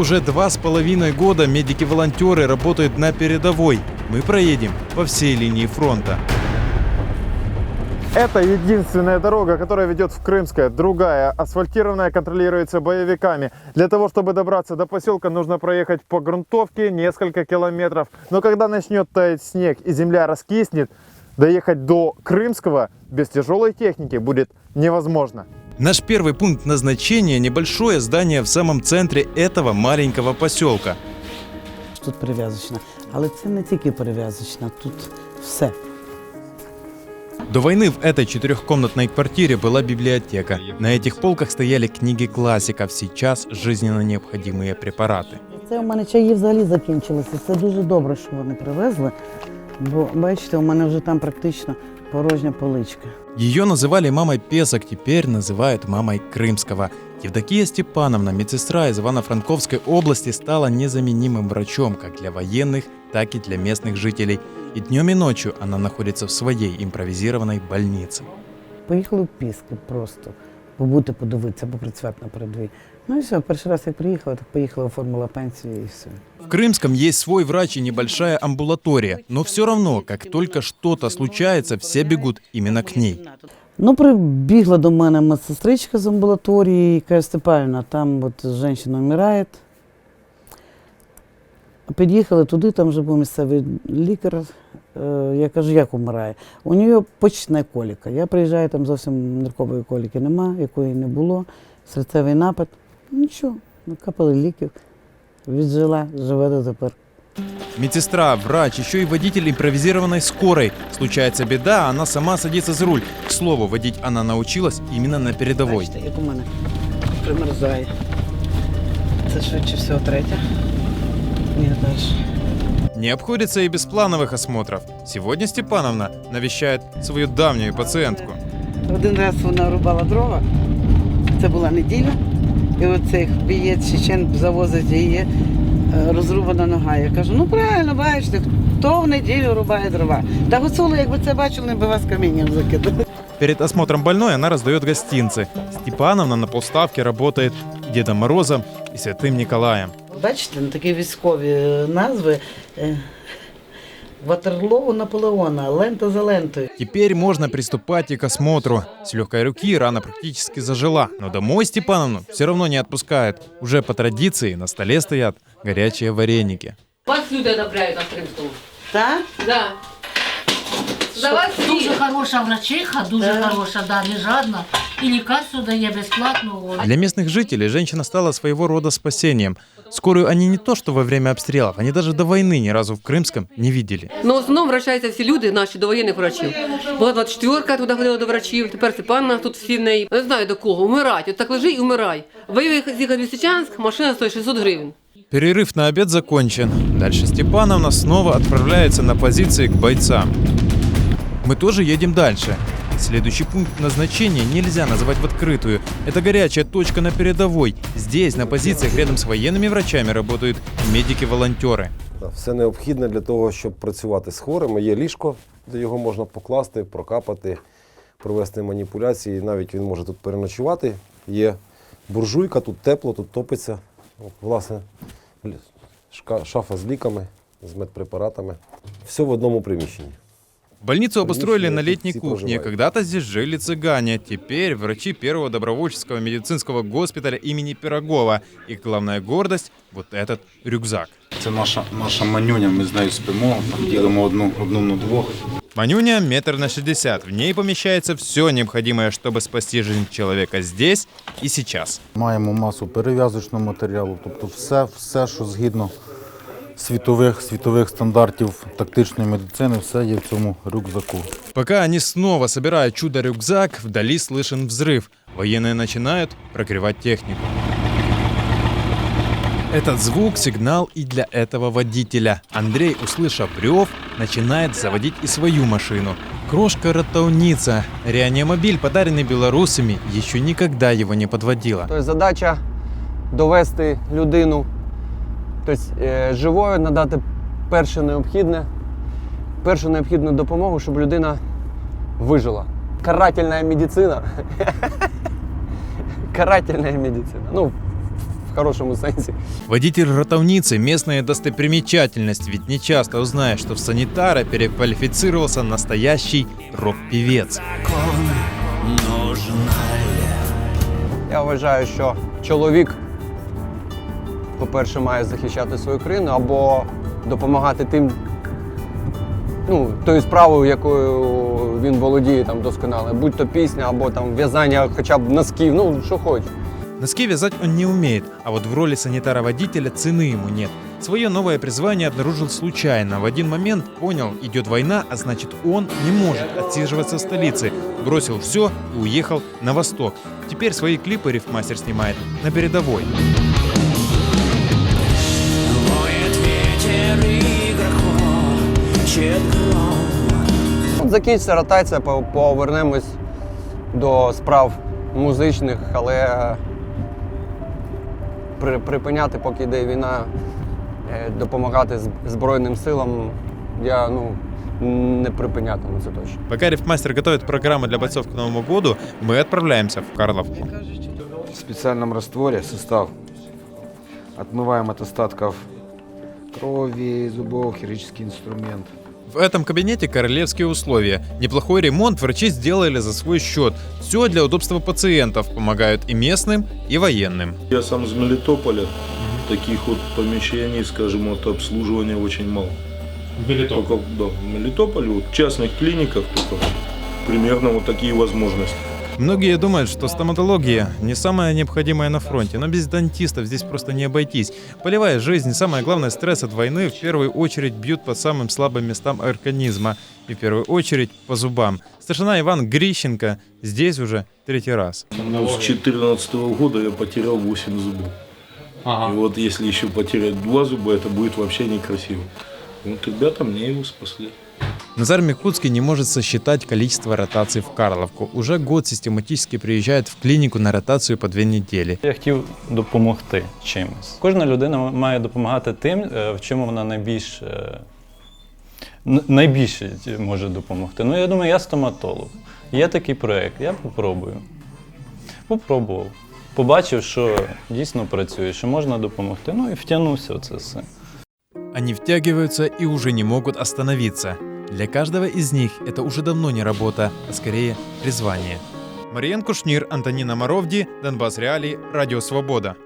уже два с половиной года медики-волонтеры работают на передовой. Мы проедем по всей линии фронта. Это единственная дорога, которая ведет в Крымское. Другая, асфальтированная, контролируется боевиками. Для того, чтобы добраться до поселка, нужно проехать по грунтовке несколько километров. Но когда начнет таять снег и земля раскиснет, доехать до Крымского без тяжелой техники будет невозможно. Наш первый пункт назначения – небольшое здание в самом центре этого маленького поселка. Тут перев'язочна. Але це не тільки перев'язочна, тут все. До войны в этой четырехкомнатной квартире была библиотека. На этих полках стояли книги классиков, сейчас жизненно необходимые препараты. Це у мене чаї взагалі закінчилися. Це дуже добре, що вони привезли. Бо бачите, у мене вже там практично порожня поличка. Ее называли мамой Песок, теперь называют мамой Крымского. Евдокия Степановна, медсестра из Ивано-Франковской области, стала незаменимым врачом как для военных, так и для местных жителей. И днем и ночью она находится в своей импровизированной больнице. Поїхали в Піски просто побути, подивитися, попрацювати на передовій. Ну і все, перший раз як приїхала, так поїхала, оформила пенсію і все. В Крымском есть свой врач и небольшая амбулатория, но все равно, как только что-то случается, все бегут именно к ней. Ну, прибігла до мене медсестричка з амбулаторії і каже, Степанівна, там от жінка вмирає. Під'їхали туди, там вже був місцевий лікар. Е, Я кажу, як вмирає? У нього почечна коліка. Я приїжджаю, там зовсім ниркової коліки нема, якої не було. Серцевий напад. Нічого, накапали ліків, віджила, живе дотепер. Медсестра, врач, еще и водитель импровизированной скорой. Случается беда, она сама садится за руль. К слову, водить она научилась именно на передовой. Бачите, як у мене примерзає. Це швидше всього третя. Ні, далі. Не обходится и без плановых осмотров. Сегодня Степановна навещает свою давнюю пациентку. Один раз вона рубала дрова, це була неділя, і оцей бієць чечен завозить її е, розрубана нога. Я кажу, ну правильно, бачите, хто в неділю рубає дрова. Та гуцули, якби це бачили, не би вас камінням закидали. Перед осмотром больной она раздает гостинцы. Степановна на полставке работает и Дедом Морозом, и Святым Николаем. Бачите, ну, такі військові е, назви. е, Ватерлоу Наполеона, лента за лентою. Теперь можно приступать и к осмотру. С легкой руки рана практически зажила, но домой Степановну все равно не отпускают. Уже по традиции на столе стоят горячие вареники. Вас люди одобряют на Крымском. Так? Да. За вас Дуже всі. хороша врачиха, дуже Да. хороша, да, не жадна. І лікарство дає безплатно. Ой. Для местных жителей женщина стала своего рода спасением. Скорую они не то что во время обстрелов, они даже до войны ни разу в Крымском не видели. Ну, в основному вращаються всі люди наші до воєнних врачів. Була 24-ка, туди ходила до врачів, тепер Степанна тут всі в неї. Не знаю до кого, вмирать. От так лежи і вмирай. Виїхав з Лисичанськ, машина стоїть 600 гривень. Перерыв на обед закончен. Дальше Степановна снова отправляется на позиции к бойцам. Мы тоже едем дальше. Следующий пункт назначения нельзя называть в открытую. Это горячая точка на передовой. Здесь, на позициях рядом с военными врачами, работают медики-волонтеры. Все необхідне для того, щоб працювати з хворими. Є ліжко, де його можна покласти, прокапати, провести маніпуляції. Навіть він може тут переночувати. Є буржуйка, тут тепло, тут топиться. От, Власне, лі- шка- шафа з ліками, з медпрепаратами. Все в одному приміщенні. Больницу обустроили на Приміщення, летней тут всі кухне. проживають. Когда-то здесь жили цыгане. Теперь врачи первого добровольческого медицинского госпиталя имени Пирогова. Их главная гордость – вот этот рюкзак. Це наша, наша манюня, ми з нею спимо, там ділимо одну, одну на двох. Манюня метр на 60. В ней помещается все необходимое, чтобы спасти жизнь человека здесь и сейчас. Маємо масу перев'язочного матеріалу, тобто все, все, що згідно світових, світових стандартів тактичної медицини, все є в цьому рюкзаку. Пока они снова собирают чудо-рюкзак, вдали слышен взрыв. Военные начинают прогревать технику. Этот звук – сигнал и для этого водителя. Андрей, услышав рев, начинает заводить и свою машину. Крошка-ротовница. Реанимобиль, подаренный белорусами, еще никогда его не подводила. Тобто задача довести людину тобто, живою, надати перше необхідне, першу необхідну допомогу, щоб людина вижила. Карательна медицина. Карательна медицина. Ну, в хорошому сенсі. Водитель ротовницы – местная достопримечательность, ведь не часто узнаешь, что в санитара переквалифицировался настоящий рок-певец. Я вважаю, що чоловік, по-перше, має захищати свою країну або допомагати тим, ну, тою справою, якою він володіє там досконало, будь то пісня або там в'язання хоча б носків, ну що хочеш. Носки вязать он не умеет, а вот в роли санитара-водителя цены ему нет. Свое новое призвание обнаружил случайно. В один момент понял, идет война, а значит он не может отсиживаться в столице. Бросил все и уехал на восток. Теперь свои клипы рифмастер снимает на передовой. От закінчиться ротація, повернемось до справ музичних, але припиняти, поки йде війна, е, допомагати Збройним силам, я ну, не припинятиму це точно. Пока рифмастер готовит программу для бойцов к Новому году, мы отправляемся в Карловку. В специальном растворе состав отмываем от остатков крови, зубов, хирургический инструмент. В этом кабинете королевские условия. Неплохой ремонт врачи сделали за свой счет. Все для удобства пациентов. Помогают и местным, и военным. Я сам из Мелитополя. Таких вот помещений, скажем, вот обслуживания очень мало. Только да, в Мелитополе, вот в частных клиниках только примерно вот такие возможности. Многие думают, что стоматология не самая необходимая на фронте, но без дантистов здесь просто не обойтись. Полевая жизнь, самое главное, стресс от войны в первую очередь бьют по самым слабым местам организма. И в первую очередь по зубам. Старшина Иван Грищенко здесь уже третий раз. С 2014 года я потерял 8 зубов. И вот если еще потерять два зуба, это будет вообще некрасиво. Вот ребята мне его спасли. Назар Микутский не может сосчитать количество ротаций в Карловку. Уже год систематически приезжает в клинику на ротацию по две недели. Я хотів допомогти чимось. Кожна людина має допомагати тим, е, в чому вона найбільш, е, найбільше може допомогти. Ну, я думаю, я стоматолог. Є такий проєкт, я попробую. Попробував. Побачив, що дійсно працює, що можна допомогти. Ну і втягнувся в це все. Они втягиваются и уже не могут остановиться. Для каждого из них это уже давно не работа, а скорее призвание. Мариен Кушнир, Антонина Моровди, Донбасс Реалии, Радио Свобода.